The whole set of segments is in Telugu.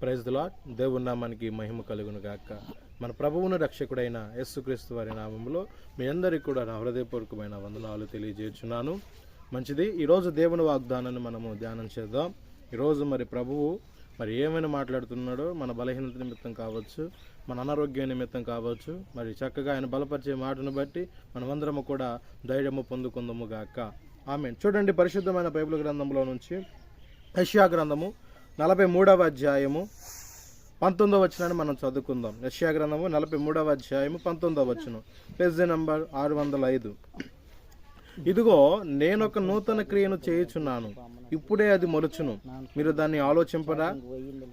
ప్రైజ్లా దేవుని నామానికి మహిమ కలుగును గాక. మన ప్రభువును రక్షకుడైన యేసుక్రీస్తు వారి నామంలో మీ అందరికీ కూడా నా హృదయపూర్వకమైన వందనాలు తెలియజేస్తున్నాను. మంచిది. ఈరోజు దేవుని వాగ్దానాన్ని మనము ధ్యానం చేద్దాం. ఈరోజు మరి ప్రభువు మరి ఏమైనా మాట్లాడుతున్నాడో మన బలహీనత నిమిత్తం కావచ్చు మన అనారోగ్యం నిమిత్తం కావచ్చు మరి చక్కగా ఆయన బలపరిచే మాటను బట్టి మనమందరము కూడా ధైర్యము పొందుకుందాము గాక. ఆమె చూడండి పరిశుద్ధమైన బైబిల్ గ్రంథంలో నుంచి యష్యా గ్రంథము నలభై మూడవ అధ్యాయము పంతొమ్మిదవ వచనాన్ని మనం చదువుకుందాం. యశ్యా గ్రంథము నలభై మూడవ అధ్యాయము పంతొమ్మిదవ వచనం. పేజ్ నంబర్ ఆరు వందల ఐదు. ఇదిగో నేనొక నూతన క్రియను చేయుచున్నాను. ఇప్పుడే అది మొలుచును. మీరు దాన్ని ఆలోచింపరా?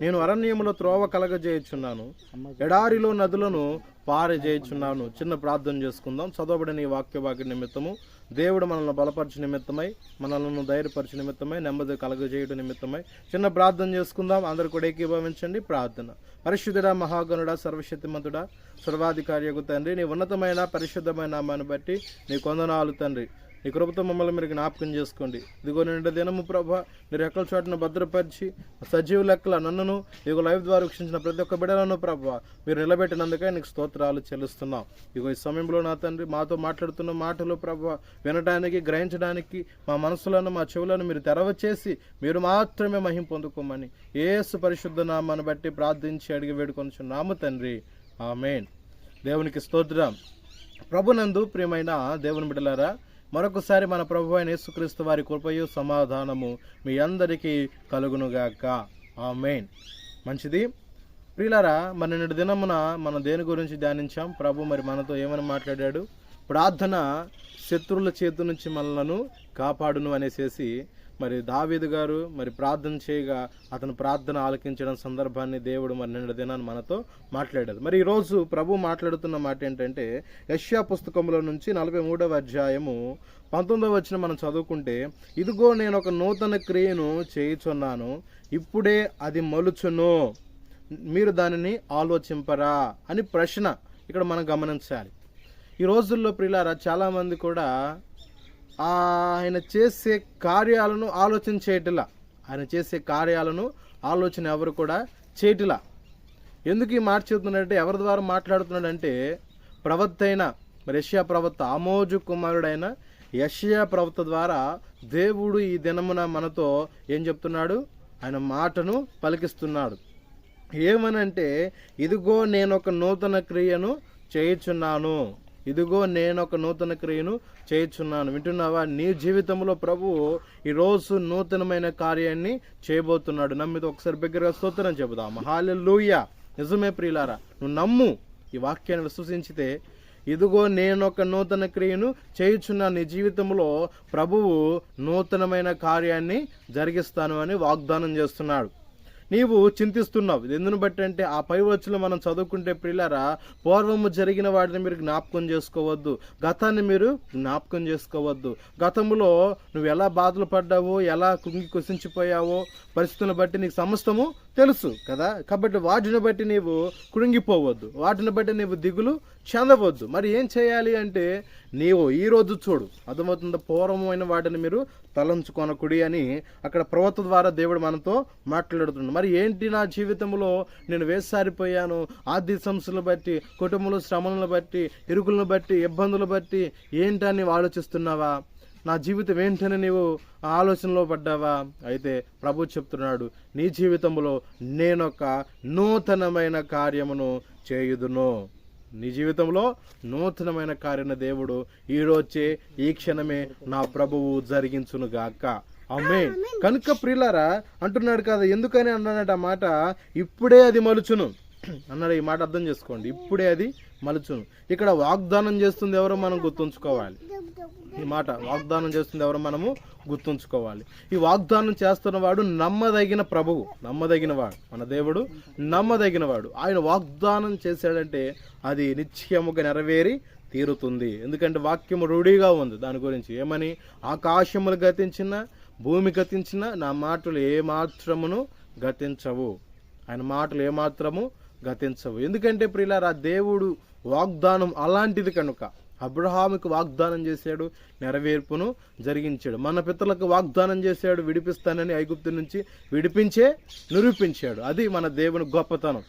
నేను అరణ్యములో త్రోవ కలగజేయుచున్నాను. ఎడారిలో నదులను పారజేయుచున్నాను. చిన్న ప్రార్థన చేసుకుందాం. చదవబడిన ఈ వాక్య వాక్య నిమిత్తము దేవుడు మనల్ని బలపరచు నిమిత్తమై మనల్ని ధైర్యపరచు నిమిత్తమై నెమ్మది కలగజేయడం నిమిత్తమై చిన్న ప్రార్థన చేసుకుందాం. అందరు కూడా ఏకీభవించండి. ప్రార్థన. పరిశుద్ధుడా మహాగణుడా సర్వశక్తిమంతుడా సర్వాధికారి యొక్క తండ్రి నీ ఉన్నతమైన పరిశుద్ధమైన నామాన్ని బట్టి నీ కొందనాలు తండ్రి. నీ కృపతో మమ్మల్ని మీరు జ్ఞాపకం చేసుకోండి. ఇదిగో నిండు దినము ప్రభ మీరు ఎక్కడ చోటును భద్రపరిచి సజీవ లెక్కల నన్నును ఇదిగో లైవ్ ద్వారా వీక్షించిన ప్రతి ఒక్క బిడలను ప్రభ మీరు నిలబెట్టినందుకే నీకు స్తోత్రాలు చెల్లిస్తున్నాం. ఇదిగో ఈ సమయంలో నా తండ్రి మాతో మాట్లాడుతున్న మాటలు ప్రభ వినడానికి గ్రహించడానికి మా మనసులను మా చెవులను మీరు తెరవచేసి మీరు మాత్రమే మహిం పొందుకోమని ఏసు పరిశుద్ధ నామాన్ని బట్టి ప్రార్థించి అడిగి వేడుకొని నామ తండ్రి. ఆమెన్. దేవునికి స్తోత్రం. ప్రభునందు ప్రియమైన దేవుని బిడ్డలారా మరొకసారి మన ప్రభు అయిన యేసుక్రీస్తు వారి కృపయు సమాధానము మీ అందరికీ కలుగునుగాక. మెయిన్ మంచిది? ప్రియులారా మన నిన్నటి దినమున మనం దేని గురించి ధ్యానించాం? ప్రభు మరి మనతో ఏమని మాట్లాడాడు? ప్రార్థన శత్రువుల చేతి నుంచి మనలను కాపాడును అనేసేసి మరి దావేదు గారు మరి ప్రార్థన చేయగా అతను ప్రార్థన ఆలకించడం సందర్భాన్ని దేవుడు మరి నిన్న దినాన్ని మనతో మాట్లాడారు మరి ఈరోజు ప్రభు మాట్లాడుతున్న మాట ఏంటంటే యష్యా పుస్తకంలో నుంచి నలభై మూడవ అధ్యాయము పంతొమ్మిదవ వచ్చిన మనం చదువుకుంటే ఇదిగో నేను ఒక నూతన క్రియను చేయుచున్నాను ఇప్పుడే అది మలుచును. మీరు దానిని ఆలోచింపరా అని ప్రశ్న ఇక్కడ మనం గమనించాలి. ఈ రోజుల్లో ప్రిలారా చాలామంది కూడా ఆయన చేసే కార్యాలను ఆలోచన చేయటిలా. ఆయన చేసే కార్యాలను ఆలోచన ఎవరు కూడా చేయటిలా. ఎందుకు ఈ మాట చెబుతున్నాడంటే ఎవరి ద్వారా మాట్లాడుతున్నాడంటే ప్రవక్త అయిన రష్యా ప్రవక్త ఆమోజు కుమారుడైన యష్యా ప్రవక్త ద్వారా దేవుడు ఈ దినమున మనతో ఏం చెప్తున్నాడు? ఆయన మాటను పలికిస్తున్నాడు. ఏమనంటే ఇదిగో నేను ఒక నూతన క్రియను చేయుచున్నాను. ఇదిగో నేను ఒక నూతన క్రియను చేయుచున్నాను. వింటున్నావా? నీ జీవితంలో ప్రభువు ఈరోజు నూతనమైన కార్యాన్ని చేయబోతున్నాడు. నమ్మితో ఒకసారి బిగ్గరగా స్తోత్రం చెబుదాం. హాలెలూయ నిజమే ప్రియులారా నువ్వు నమ్ము. ఈ వాక్యాన్ని విశ్వసించితే ఇదిగో నేను ఒక నూతన క్రియను చేయుచున్న నీ జీవితంలో ప్రభువు నూతనమైన కార్యాన్ని జరిగిస్తాను అని వాగ్దానం చేస్తున్నాడు. నీవు చింతిస్తున్నావు. ఇది ఎందును బట్టి అంటే ఆ పై వచ్చులో మనం చదువుకుంటే పిల్లరా పూర్వము జరిగిన వాటిని మీరు జ్ఞాపకం చేసుకోవద్దు. గతాన్ని మీరు జ్ఞాపకం చేసుకోవద్దు. గతంలో నువ్వు ఎలా బాధలు పడ్డావో ఎలా కుంగి కుసించిపోయావో పరిస్థితులను బట్టి నీకు సమస్తము తెలుసు కదా? కాబట్టి వాటిని బట్టి నీవు కుడుంగిపోవద్దు వాటిని బట్టి నీవు దిగులు చెందవద్దు. మరి ఏం చేయాలి అంటే నీవు ఈ రోజు చూడు. అర్థమవుతుంది? పూర్వమైన వాటిని మీరు తలంచుకొనకుడి అని అక్కడ ప్రవక్త ద్వారా దేవుడు మనతో మాట్లాడుతున్నాడు. మరి ఏంటి నా జీవితంలో నేను వేసారిపోయాను? ఆర్థిక సమస్యలు బట్టి కుటుంబంలో శ్రమలను బట్టి ఇరుకులను బట్టి ఇబ్బందులు బట్టి ఏంటని ఆలోచిస్తున్నావా? నా జీవితం ఏంటని నీవు ఆలోచనలో పడ్డావా? అయితే ప్రభు చెప్తున్నాడు నీ జీవితంలో నేనొక నూతనమైన కార్యమును చేయుదును. నీ జీవితంలో నూతనమైన కార్యన దేవుడు ఈరోజే ఈ క్షణమే నా ప్రభువు జరిగించును గాక. అమ్మే కనుక ప్రియులారా అంటున్నాడు కదా ఎందుకని అన్నాడట మాట? ఇప్పుడే అది మలుచును. అన్నాడు ఈ మాట అర్థం చేసుకోండి. ఇప్పుడే అది మలుచును. ఇక్కడ వాగ్దానం చేస్తుంది ఎవరో మనం గుర్తుంచుకోవాలి. ఈ మాట వాగ్దానం చేస్తుంది ఎవరో మనము గుర్తుంచుకోవాలి. ఈ వాగ్దానం చేస్తున్న వాడు నమ్మదగిన ప్రభువు నమ్మదగిన వాడు మన దేవుడు నమ్మదగిన వాడు. ఆయన వాగ్దానం చేశాడంటే అది నిశ్చయముగా నెరవేరి తీరుతుంది. ఎందుకంటే వాక్యం రూఢిగా ఉంది. దాని గురించి ఏమని? ఆకాశములు గతించిన భూమి గతించిన నా మాటలు ఏమాత్రమును గతించవు. ఆయన మాటలు ఏమాత్రము గతించవు. ఎందుకంటే ప్రియులారా దేవుడు వాగ్దానం అలాంటిది కనుక అబ్రహాముకు వాగ్దానం చేశాడు నెరవేర్పును జరిగించాడు. మన పితలకు వాగ్దానం చేశాడు విడిపిస్తానని ఐగుప్తు నుంచి విడిపించే నిరూపించాడు. అది మన దేవుని గొప్పతనం.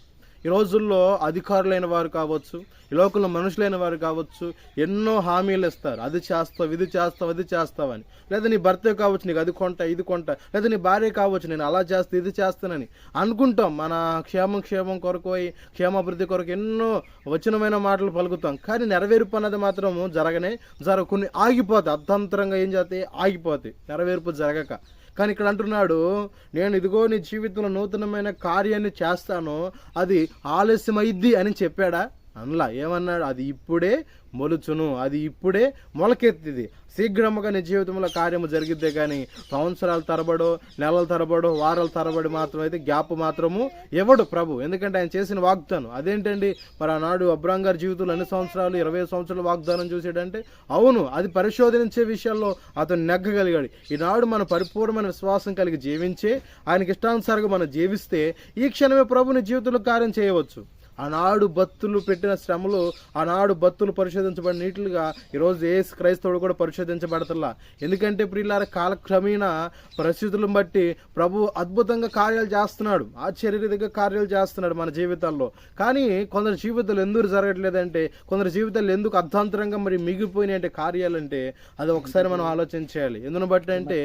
ఈ రోజుల్లో అధికారులైన వారు కావచ్చు ఈ లోకంలో మనుషులైన వారు కావచ్చు ఎన్నో హామీలు ఇస్తారు. అది చేస్తావు ఇది చేస్తావు అది చేస్తావని లేదా నీ భర్త కావచ్చు నీకు అది కొంట ఇది కొంట. లేదా నీ భార్య కావచ్చు నేను అలా చేస్తా ఇది చేస్తానని అనుకుంటాం. మన క్షేమం క్షేమం కొరకు అయి క్షేమాభివృద్ధి కొరకు ఎన్నో వచనమైన మాటలు పలుకుతాం. కానీ నెరవేర్పు అన్నది మాత్రం జరగనే జరగ కొన్ని ఆగిపోతాయి. అర్థంతరంగా ఏం చేస్తాయి? ఆగిపోతాయి. నెరవేర్పు జరగక. కానీ ఇక్కడ అంటున్నాడు నేను ఇదిగో నీ జీవితంలో నూతనమైన కార్యాన్ని చేస్తాను. అది ఆలస్యమైద్ది అని చెప్పాడా? అనలా ఏమన్నాడు? అది ఇప్పుడే మొలుచును అది ఇప్పుడే మొలకెత్తిది. శీఘ్రముగా నీ జీవితంలో కార్యము జరిగిద్దే కానీ సంవత్సరాల తరబడో నెలల తరబడో వారాల తరబడి మాత్రం అయితే గ్యాప్ మాత్రము ఇవ్వడు ప్రభు. ఎందుకంటే ఆయన చేసిన వాగ్దానం. అదేంటండి? మరి ఆనాడు అబ్రాం గారి జీవితంలో ఎన్ని సంవత్సరాలు ఇరవై సంవత్సరాల వాగ్దానం చూసాడంటే అవును అది పరిశోధించే విషయాల్లో అతను నెగ్గగలిగాడు. ఈనాడు మన పరిపూర్ణమైన విశ్వాసం కలిగి జీవించే ఆయనకి ఇష్టానుసారంగా మనం జీవిస్తే ఈ క్షణమే ప్రభుని జీవితంలో కార్యం చేయవచ్చు. ఆనాడు భక్తులు పెట్టిన శ్రమలు ఆనాడు భక్తులు పరిశోధించబడిన నీటిలుగా ఈరోజు ఏ క్రైస్తవుడు కూడా పరిశోధించబడతలా. ఎందుకంటే ప్రియులార కాలక్రమేణా పరిస్థితులను బట్టి ప్రభు అద్భుతంగా కార్యాలు చేస్తున్నాడు. ఆశ్చర్యరీతిగా కార్యాలు చేస్తున్నాడు మన జీవితాల్లో. కానీ కొందరు జీవితాలు ఎందుకు జరగట్లేదంటే కొందరు జీవితాలు ఎందుకు అర్ధాంతరంగా మరి మిగిలిపోయినాయి అంటే కార్యాలంటే అది ఒకసారి మనం ఆలోచన చేయాలి. ఎందును బట్టి అంటే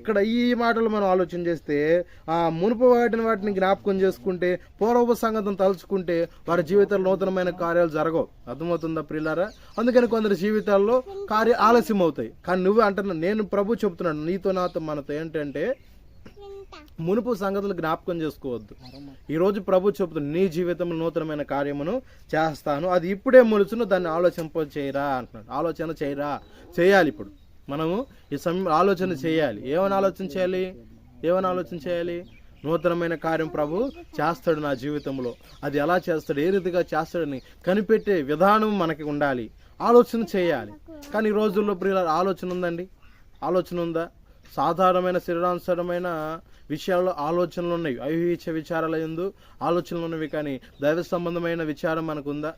ఇక్కడ ఈ మాటలు మనం ఆలోచన చేస్తే ఆ మునుపు వాటిని వాటిని జ్ఞాపకం చేసుకుంటే పూర్వపు సంగతం తలుచుకుంటే వారి జీవితంలో నూతనమైన కార్యాలు జరగవు. అర్థమవుతుందా ప్రియులారా? అందుకని కొందరి జీవితాల్లో కార్య ఆలస్యం అవుతాయి కానీ నువ్వు అంటున్నా నేను ప్రభు చెప్తున్నాను నీతో నాతో మనతో ఏంటంటే మునుపు సంగతులు జ్ఞాపకం చేసుకోవద్దు. ఈరోజు ప్రభు చెబుతుంది నీ జీవితంలో నూతనమైన కార్యమును చేస్తాను. అది ఇప్పుడే మొలుచును దాన్ని ఆలోచింప చేయరా అంటున్నాడు. ఆలోచన చేయరా? చేయాలి ఇప్పుడు. మనము ఈ సమయం ఆలోచన చేయాలి. ఏమైనా ఆలోచన చేయాలి? ఏమైనా ఆలోచన చేయాలి? నూతనమైన కార్యం ప్రభు చేస్తాడు నా జీవితంలో. అది ఎలా చేస్తాడు? ఏ రీతిగా చేస్తాడని కనిపెట్టే విధానం మనకి ఉండాలి. ఆలోచన చేయాలి. కానీ ఈ రోజుల్లో ప్రియుల ఆలోచన ఉందండి? ఆలోచన ఉందా? సాధారణమైన శరీరానుసరమైన విషయాల్లో ఆలోచనలు ఉన్నాయి. ఐహిచ్చ విచారాల ఎందు ఆలోచనలు ఉన్నవి కానీ దైవ సంబంధమైన విచారం మనకు ఉందా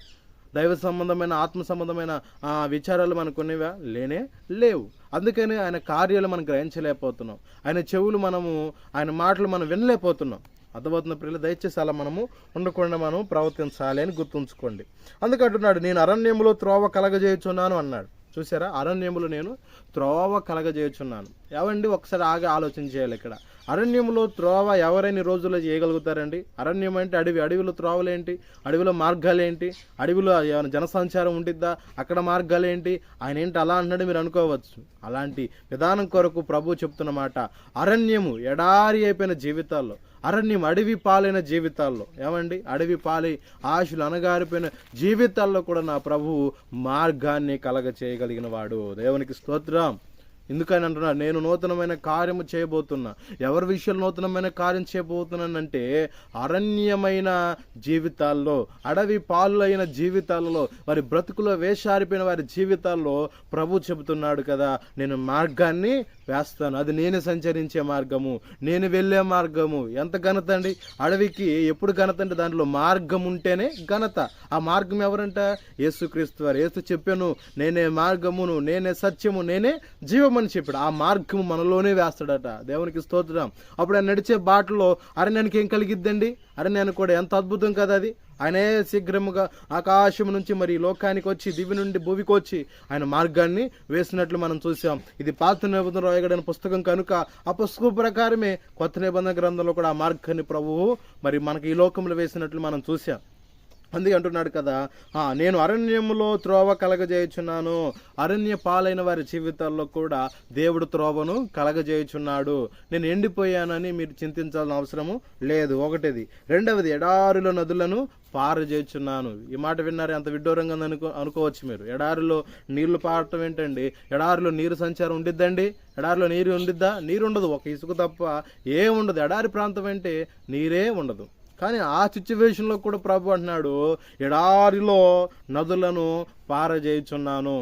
దైవ సంబంధమైన ఆత్మ సంబంధమైన విచారాలు మనకు ఉన్నవా లేనే లేవు. అందుకని ఆయన కార్యాలు మనం గ్రహించలేకపోతున్నాం. ఆయన చెవులు మనము ఆయన మాటలు మనం వినలేకపోతున్నాం. అర్థమవుతున్న పిల్లలు దయచేసి అలా మనము ఉండకుండా మనం ప్రవర్తించాలి అని గుర్తుంచుకోండి. అందుకంటున్నాడు నేను అరణ్యంలో త్రోవ కలగజేయుచున్నాను అన్నాడు. చూసారా అరణ్యములు నేను త్రోవ కలగజేయుచున్నాను. ఏవండి? ఒకసారి ఆగి ఆలోచన చేయాలి ఇక్కడ. అరణ్యములో త్రోవ ఎవరైనా రోజుల్లో చేయగలుగుతారండి? అరణ్యం అంటే అడవి. అడవిలో త్రోవలేంటి? అడవిలో మార్గాలేంటి? అడవిలో ఏమైనా జనసంచారం ఉండిద్దా? అక్కడ మార్గాలేంటి? ఆయన ఏంటి అలా అన్నాడు మీరు అనుకోవచ్చు. అలాంటి విధానం కొరకు ప్రభు చెప్తున్న మాట అరణ్యము ఎడారి అయిపోయిన జీవితాల్లో అరణ్యం అడవి పాలైన జీవితాల్లో ఏమండి? అడవి పాలై ఆశలు అనగారిపోయిన జీవితాల్లో కూడా నా ప్రభువు మార్గాన్ని కలగ చేయగలిగిన వాడు. దేవునికి స్తోత్రం. ఎందుకని అంటున్నాడు నేను నూతనమైన కార్యము చేయబోతున్నా. ఎవరి విషయంలో నూతనమైన కార్యం చేయబోతున్నానంటే అరణ్యమైన జీవితాల్లో అడవి పాలులైన జీవితాలలో వారి బ్రతుకులో వేషారిపోయిన వారి జీవితాల్లో ప్రభు చెబుతున్నాడు కదా నేను మార్గాన్ని వేస్తాను. అది నేను సంచరించే మార్గము నేను వెళ్ళే మార్గము. ఎంత ఘనత అండి? అడవికి ఎప్పుడు ఘనత అంటే దాంట్లో మార్గం ఉంటేనే ఘనత. ఆ మార్గం ఎవరంట? యేసుక్రీస్తు వారు. యేసు చెప్పాను నేనే మార్గమును నేనే సత్యము నేనే జీవమని చెప్పాడు. ఆ మార్గము మనలోనే వేస్తాడట. దేవునికి స్తోత్రం. అప్పుడు ఆయన నడిచే బాటలో అరణ్యానికి ఏం కలిగిద్దండి? అరణ్యానికి కూడా ఎంత అద్భుతం కదా అది. ఆయనే శీఘ్రముగా ఆకాశం నుంచి మరి ఈ లోకానికి వచ్చి దివి నుండి భూమికి వచ్చి ఆయన మార్గాన్ని వేసినట్లు మనం చూసాం ఇది పాత నిబంధన రాయగడిన పుస్తకం కనుక ఆ పుస్తకం ప్రకారమే కొత్త నిబంధన గ్రంథంలో కూడా ఆ మార్గాన్ని ప్రభువు మరి మనకి ఈ లోకంలో వేసినట్లు మనం చూసాం అందుకే అంటున్నాడు కదా నేను అరణ్యములో త్రోవ కలగజేయుచున్నాను. అరణ్య పాలైన వారి జీవితాల్లో కూడా దేవుడు త్రోవను కలగజేయుచున్నాడు. నేను ఎండిపోయానని మీరు చింతించాల్సిన అవసరము లేదు. ఒకటిది. రెండవది ఎడారిలో నదులను పారజేయుచున్నాను. ఈ మాట విన్నారు? ఎంత విడ్డూరంగా అనుకో అనుకోవచ్చు మీరు. ఎడారిలో నీళ్ళు పారటం ఏంటండి? ఎడారిలో నీరు సంచారం ఉండిద్దండి? ఎడారిలో నీరు ఉండిద్దా? నీరు ఉండదు. ఒక ఇసుక తప్ప ఏం ఉండదు ఎడారి ప్రాంతం అంటే నీరే ఉండదు. కానీ ఆ సిచ్యువేషన్లో కూడా ప్రభు అంటున్నాడు ఎడారిలో నదులను పారజేయుచున్నాను.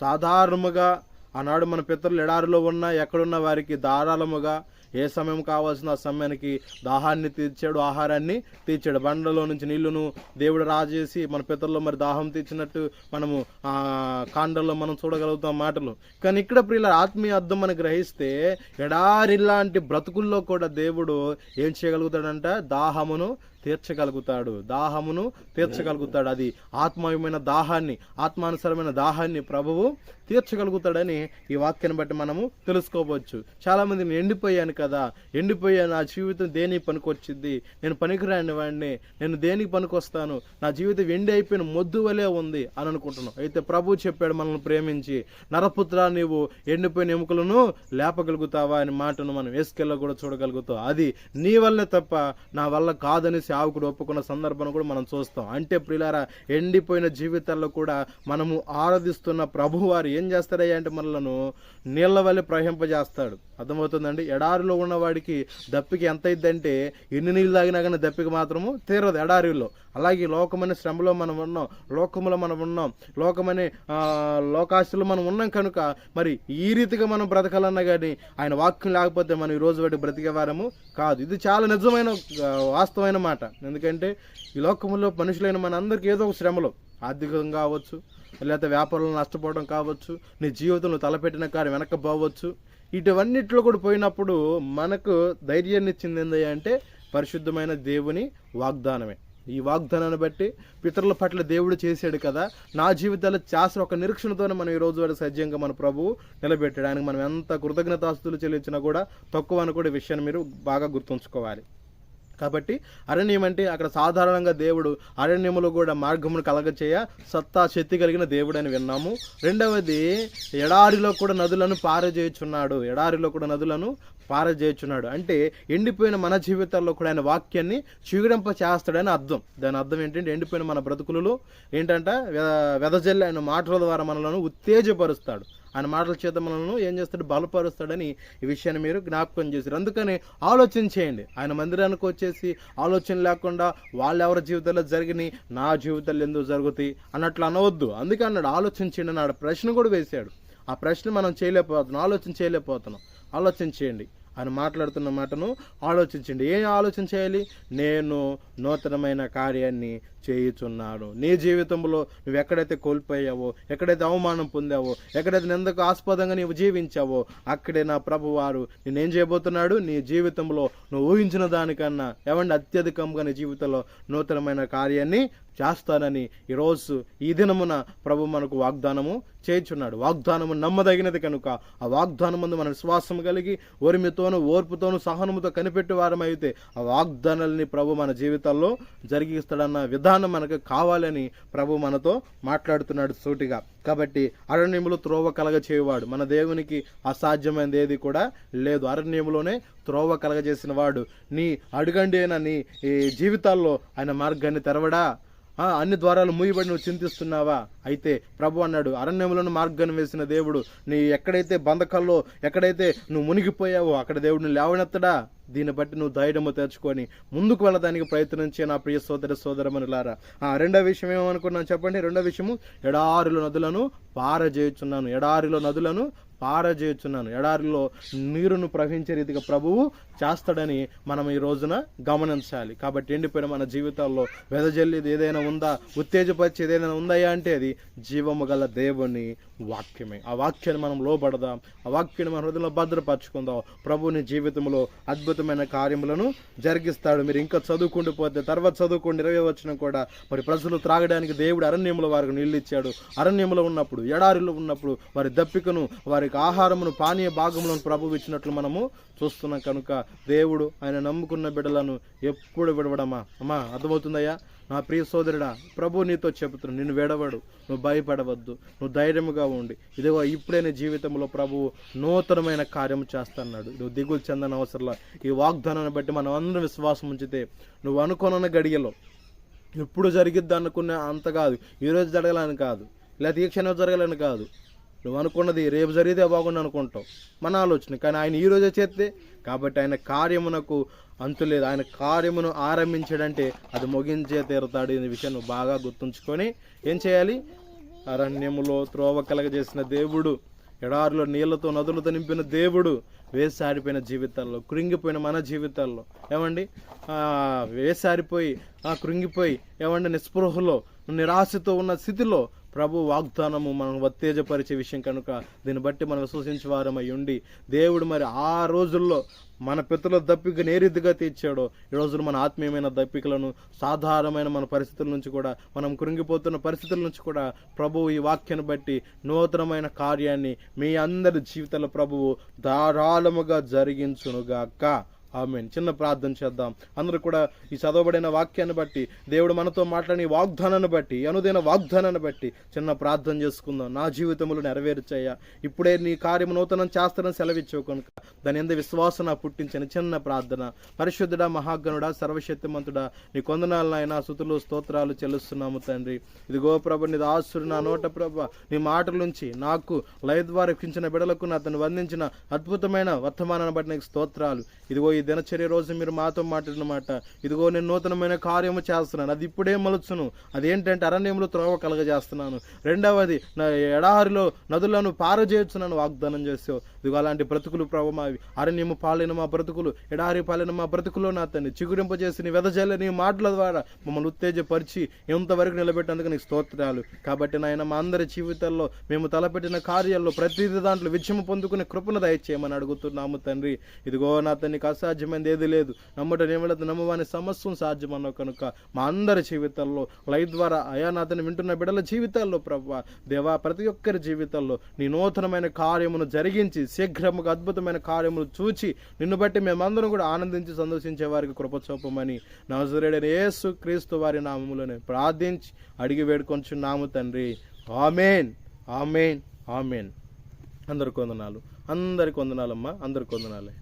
సాధారణముగా ఆనాడు మన పితరులు ఎడారిలో ఉన్న ఎక్కడున్న వారికి ధారాళముగా ఏ సమయం కావాల్సిన ఆ సమయానికి దాహాన్ని తీర్చాడు ఆహారాన్ని తీర్చాడు. బండలో నుంచి నీళ్ళును దేవుడు రాజేసి మన పితరులో మరి దాహం తీర్చినట్టు మనము ఆ కాండంలో మనం చూడగలుగుతాం మాటలు. కానీ ఇక్కడ ప్రియుల ఆత్మీయ అర్థం మనం గ్రహిస్తే ఎడారిలాంటి బ్రతుకుల్లో కూడా దేవుడు ఏం చేయగలుగుతాడంట? దాహమును తీర్చగలుగుతాడు. దాహమును తీర్చగలుగుతాడు. అది ఆత్మయమైన దాహాన్ని ఆత్మానుసరమైన దాహాన్ని ప్రభువు తీర్చగలుగుతాడని ఈ వాక్యాన్ని బట్టి మనము తెలుసుకోవచ్చు. చాలామంది నేను ఎండిపోయాను కదా ఎండిపోయాను నా జీవితం దేనికి పనికొచ్చింది నేను పనికిరాని వాడిని నేను దేనికి పనికొస్తాను? నా జీవితం ఎండి అయిపోయిన మొద్దు వలే ఉంది అని అనుకుంటున్నాను అయితే ప్రభు చెప్పాడు మనల్ని ప్రేమించి నరపుత్ర నీవు ఎండిపోయిన ఎముకలను లేపగలుగుతావా? అని మాటను మనం వేసుకెళ్ళ కూడా చూడగలుగుతాం. అది నీ వల్లే తప్ప నా వల్ల కాదని చావుకుడు ఒప్పుకున్న సందర్భం కూడా మనం చూస్తాం. అంటే ప్రిలారా ఎండిపోయిన జీవితాల్లో కూడా మనము ఆరాధిస్తున్న ప్రభువారు ఏం చేస్తారయ్యా అంటే మనలను నీళ్ళ వల్ల ప్రవహింపజేస్తాడు అర్థమవుతుందండి? ఎడారిలో ఉన్నవాడికి దప్పికి ఎంత అయిందంటే ఎన్ని నీళ్ళు తాగినా కానీ దప్పికి మాత్రము తీరదు ఎడారిలో. అలాగే లోకమనే శ్రమలో మనం ఉన్నాం లోకములో మనం ఉన్నాం లోకమనే లోకాస్తులు లోకాశలో మనం ఉన్నాం కనుక మరి ఈ రీతిగా మనం బ్రతకాలన్నా కానీ ఆయన వాక్యం లేకపోతే మనం ఈ రోజు వాటి బ్రతికేవారము కాదు. ఇది చాలా నిజమైన వాస్తవమైన మాట. ఎందుకంటే ఈ లోకములో మనుషులైన మన అందరికీ ఏదో ఒక శ్రమలు ఆర్థికంగా కావచ్చు లేకపోతే వ్యాపారంలో నష్టపోవడం కావచ్చు నీ జీవితంలో తలపెట్టిన కానీ వెనక్కి పోవచ్చు ఇటువన్నిట్లో కూడా పోయినప్పుడు మనకు ధైర్యాన్ని ఇచ్చింది ఏందయ్యా అంటే పరిశుద్ధమైన దేవుని వాగ్దానమే. ఈ వాగ్దానాన్ని బట్టి పితరుల పట్ల దేవుడు చేశాడు కదా. నా జీవితంలో చేసిన ఒక నిరీక్షణతోనే మనం ఈ రోజు వరకు సజ్జంగా మన ప్రభువు నిలబెట్టాడు. ఆయనకు మనం ఎంత కృతజ్ఞతాస్తులు చెల్లించినా కూడా తక్కువ అని కూడా విషయాన్ని మీరు బాగా గుర్తుంచుకోవాలి. కాబట్టి అరణ్యం అంటే అక్కడ సాధారణంగా దేవుడు అరణ్యములో కూడా మార్గమును కలగచేయ సత్తా శక్తి కలిగిన దేవుడు అని విన్నాము. రెండవది ఎడారిలో కూడా నదులను పారజేయుచున్నాడు. ఎడారిలో కూడా నదులను పారజేయుచున్నాడు. అంటే ఎండిపోయిన మన జీవితాల్లో కూడా ఆయన వాక్యాన్ని చిగురింప చేస్తాడని అర్థం. దాని అర్థం ఏంటంటే ఎండిపోయిన మన బ్రతుకులలో ఏంటంటే వెదజల్లి ఆయన మాటల ద్వారా మనలను ఉత్తేజపరుస్తాడు. ఆయన మాటల చేత మనల్ని ఏం చేస్తాడు? బలపరుస్తాడని ఈ విషయాన్ని మీరు జ్ఞాపకం చేశారు. అందుకని ఆలోచన చేయండి. ఆయన మందిరానికి వచ్చేసి ఆలోచన లేకుండా వాళ్ళెవరి జీవితాల్లో జరిగినాయి? నా జీవితంలో ఎందుకు జరుగుతాయి? అన్నట్లు అనవద్దు. అందుకే అన్నాడు ఆలోచన చేయండి అన్నాడు. ప్రశ్న కూడా వేశాడు. ఆ ప్రశ్న మనం చేయలేకపోతున్నాం. ఆలోచన చేయలేకపోతున్నాం. ఆలోచన చేయండి. ఆయన మాట్లాడుతున్న మాటను ఆలోచించండి ఏం ఆలోచన చేయాలి? నేను నూతనమైన కార్యాన్ని చేయుచున్నాడు. నీ జీవితంలో నువ్వు ఎక్కడైతే కోల్పోయావో ఎక్కడైతే అవమానం పొందావో ఎక్కడైతే నిందకు ఆస్పదంగా నీవు జీవించావో అక్కడే నా ప్రభువారు నేనేం చేయబోతున్నాడు? నీ జీవితంలో నువ్వు ఊహించిన దానికన్నా ఏమంటే అత్యధికంగా నీ జీవితంలో నూతనమైన కార్యాన్ని చేస్తానని ఈరోజు ఈ దినమున ప్రభు మనకు వాగ్దానము చేయుచున్నాడు. వాగ్దానము నమ్మదగినది కనుక ఆ వాగ్దానం ముందు మన విశ్వాసం కలిగి ఓర్మితోను ఓర్పుతోను సహనముతో కనిపెట్టే వారమైతే ఆ వాగ్దానాలని ప్రభు మన జీవితాల్లో జరిగిస్తాడన్న విధానం మనకు కావాలని ప్రభు మనతో మాట్లాడుతున్నాడు సూటిగా. కాబట్టి అరణ్యములు త్రోవ కలగ చేయవాడు మన దేవునికి అసాధ్యమైనది ఏది కూడా లేదు. అరణ్యములోనే త్రోవ కలగజేసిన వాడు నీ అడుగండి నీ ఈ జీవితాల్లో ఆయన మార్గాన్ని తెరవడా? అన్ని ద్వారాలు మూయబడి నువ్వు చింతిస్తున్నావా? అయితే ప్రభు అన్నాడు అరణ్యములను మార్గాన్ని వేసిన దేవుడు నీ ఎక్కడైతే బంధకాల్లో ఎక్కడైతే నువ్వు మునిగిపోయావో అక్కడ దేవుడిని లేవనెత్తడా? దీన్ని బట్టి నువ్వు ధైర్యము తెచ్చుకొని ముందుకు వెళ్ళడానికి ప్రయత్నించే నా ప్రియ సోదర సోదరమనులారా లారా రెండో విషయం ఏమనుకున్నాను చెప్పండి? రెండో విషయము ఎడారిలో నదులను పారజేయుచున్నాను. ఎడారిలో నదులను పారజేయుచున్నాను. ఎడారిలో నీరును ప్రవహించే రీతిగా ప్రభువు చేస్తాడని మనం ఈ రోజున గమనించాలి. కాబట్టి ఎండిపోయిన మన జీవితాల్లో వెదజల్లేది ఏదైనా ఉందా? ఉత్తేజపరిచేది ఏదైనా ఉందయ్యా అంటే అది జీవము గల దేవుని వాక్యమే. ఆ వాక్యాన్ని మనం లోబడదాం. ఆ వాక్యాన్ని మన హృదయంలో భద్రపరచుకుందాం. ప్రభుని జీవితంలో అద్భుతమైన కార్యములను జరిగిస్తాడు. మీరు ఇంకా చదువుకుంటూ పోతే తర్వాత చదువుకోండి ఇరవై వచ్చిన కూడా. మరి ప్రజలు త్రాగడానికి దేవుడు అరణ్యంలో వారికి నీళ్ళు ఇచ్చాడు. అరణ్యంలో ఉన్నప్పుడు ఎడారిలో ఉన్నప్పుడు వారి దప్పికను వారికి ఆహారమును పానీయ భాగములను ప్రభు ఇచ్చినట్లు మనము చూస్తున్నాం కనుక దేవుడు ఆయన నమ్ముకున్న బిడ్డలను ఎప్పుడు విడవడమా? అమ్మా అర్థమవుతుందయ్యా? నా ప్రియ సోదరుడా ప్రభు నీతో చెబుతున్నాను నిన్ను విడవడు నువ్వు భయపడవద్దు నువ్వు ధైర్యముగా ఉండి. ఇదిగో ఇప్పుడైన జీవితంలో ప్రభువు నూతనమైన కార్యం చేస్తున్నాడు. నువ్వు దిగులు చెందని అవసరంలా. ఈ వాగ్దానాన్ని బట్టి మనం అందరం విశ్వాసం ఉంచితే నువ్వు అనుకోనున్న గడియలో ఎప్పుడు జరిగిద్ది అనుకునే అంత కాదు. ఈరోజు జరగాలని కాదు. లేకపోతే ఈ క్షణం జరగాలని కాదు. నువ్వు అనుకున్నది రేపు జరిగితే బాగుండు అనుకుంటావు. మన ఆలోచన. కానీ ఆయన ఈరోజే చేస్తే కాబట్టి ఆయన కార్యమునకు అంతు లేదు. ఆయన కార్యమును ఆరంభించాడంటే అది ముగించే తీరుతాడు ఈ విషయం నువ్వు బాగా గుర్తుంచుకొని ఏం చేయాలి? అరణ్యములో త్రోవ కలగజేసిన దేవుడు ఎడారిలో నీళ్ళతో నదులతో నింపిన దేవుడు వేసారిపోయిన జీవితాల్లో కృంగిపోయిన మన జీవితాల్లో. ఏమండి? వేసారిపోయి ఆ కృంగిపోయి ఏమండి? నిస్పృహలో నిరాశతో ఉన్న స్థితిలో ప్రభు వాగ్దానము మనం ఉత్తేజపరిచే విషయం కనుక దీన్ని బట్టి మనం విశ్వసించే వారమై ఉండి దేవుడు మరి ఆ రోజుల్లో మన పితల దప్పిక నేరీతిగా తీర్చాడో ఈ రోజున మన ఆత్మీయమైన దప్పికలను సాధారణమైన మన పరిస్థితుల నుంచి కూడా మనం కృంగిపోతున్న పరిస్థితుల నుంచి కూడా ప్రభువు ఈ వాక్యాన్ని బట్టి నూతనమైన కార్యాన్ని మీ అందరి జీవితాల ప్రభువు ధారాళముగా జరిగించునుగాక. ఆమె చిన్న ప్రార్థన చేద్దాం. అందరూ కూడా ఈ చదవబడిన వాక్యాన్ని బట్టి దేవుడు మనతో మాట్లాడిన వాగ్దానాన్ని బట్టి అనుదైన వాగ్దానాన్ని బట్టి చిన్న ప్రార్థన చేసుకుందాం. నా జీవితంలో నెరవేర్చయ్యా ఇప్పుడే నీ కార్యము నూతనం చేస్తానని సెలవిచ్చావు కనుక దాని ఎంత విశ్వాసం నా పుట్టించిన చిన్న ప్రార్థన. పరిశుద్ధుడా మహాగణుడా సర్వశక్తిమంతుడా నీ కొందనాలు నాయన సుతులు స్తోత్రాలు చెల్లిస్తున్నాము తండ్రి. ఇదిగో ప్రభ నీ దాసుడు నా నోట ప్రభ నీ మాటల నుంచి నాకు లయ ద్వారా కించిన బిడలకు నా అతను వందించిన అద్భుతమైన వర్తమానాన్ని బట్టి నీకు స్తోత్రాలు. ఇదిగో ఈ దినచర్య రోజు మీరు మాతో మాట్లాడిన మాట ఇదిగో నేను నూతనమైన కార్యము చేస్తున్నాను. అది ఇప్పుడే మలుచును. అదేంటంటే అరణ్యంలో త్రోవ కలగజేస్తున్నాను. రెండవది నా ఎడారిలో నదులను పారజేయచ్చునని వాగ్దానం చేసావు ఇదిగో అలాంటి బ్రతుకులు ప్రభు మావి. అరణ్యము పాలైన మా బ్రతుకులు ఎడారి పాలైన మా బ్రతుకులు నా తండ్రి. చిగురింపజేసి నీ వెదజల్లి నీ మాటల ద్వారా మమ్మల్ని ఉత్తేజపరిచి ఇంతవరకు నిలబెట్టేందుకు నీకు స్తోత్రాలు. కాబట్టి నాయన మా అందరి జీవితాల్లో మేము తలపెట్టిన కార్యాల్లో ప్రతి దాంట్లో విజయం పొందుకునే కృపను దయచేయమని అడుగుతున్నాము తండ్రి. ఇదిగో నా తండ్రికి అసాధ్యమైనది ఏది లేదు. నమ్మట నియమలతో నమ్మవాని సమస్తం సాధ్యమన్నావు కనుక మా అందరి జీవితాల్లో లైవ్ ద్వారా అయానాథని వింటున్న బిడ్డల జీవితాల్లో ప్రభా దేవా ప్రతి ఒక్కరి జీవితాల్లో నీ నూతనమైన కార్యమును జరిగించి శీఘ్రముగా అద్భుతమైన కార్యములు చూచి నిన్ను బట్టి మేమందరం కూడా ఆనందించి సంతోషించే వారికి కృపచూపమని నజరేడని యేసు క్రీస్తు వారి నామములను ప్రార్థించి అడిగి వేడుకొంచున్నాము తండ్రి. ఆమెన్. ఆమెన్. ఆమెన్. అందరికి వందనాలు. అందరికి వందనాలమ్మా. అందరికి వందనాలే.